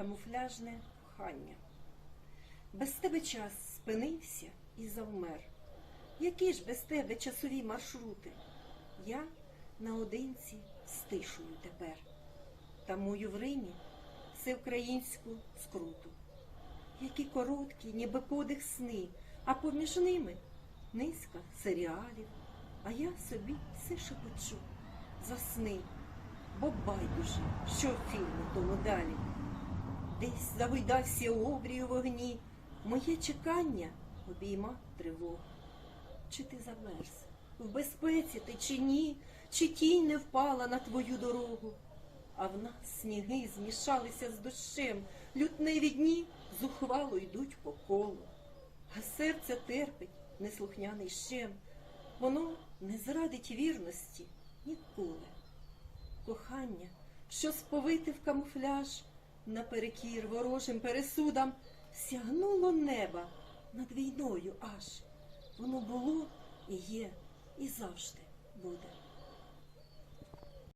камуфляжне кохання. Без тебе час спинився і завмер. Які ж без тебе часові маршрути? Я наодинці стишую тепер. Тамую в Римі всеукраїнську скруту. Які короткі, ніби подих сни, а поміж ними низка серіалів, а я собі все шепочу засни, бо байдуже, що в тому далі. Десь завидався обрій у вогні, моє чекання обійма тривог. Чи ти замерз? В безпеці ти чи ні, чи тінь не впала на твою дорогу? А в нас сніги змішалися з дощем, лютневі дні зухвало йдуть по колу. А серце терпить неслухняний щем, воно не зрадить вірності ніколи. Кохання, що сповите в камуфляж, наперекір ворожим пересудам, сягнуло неба над війною аж. Воно було і є, і завжди буде.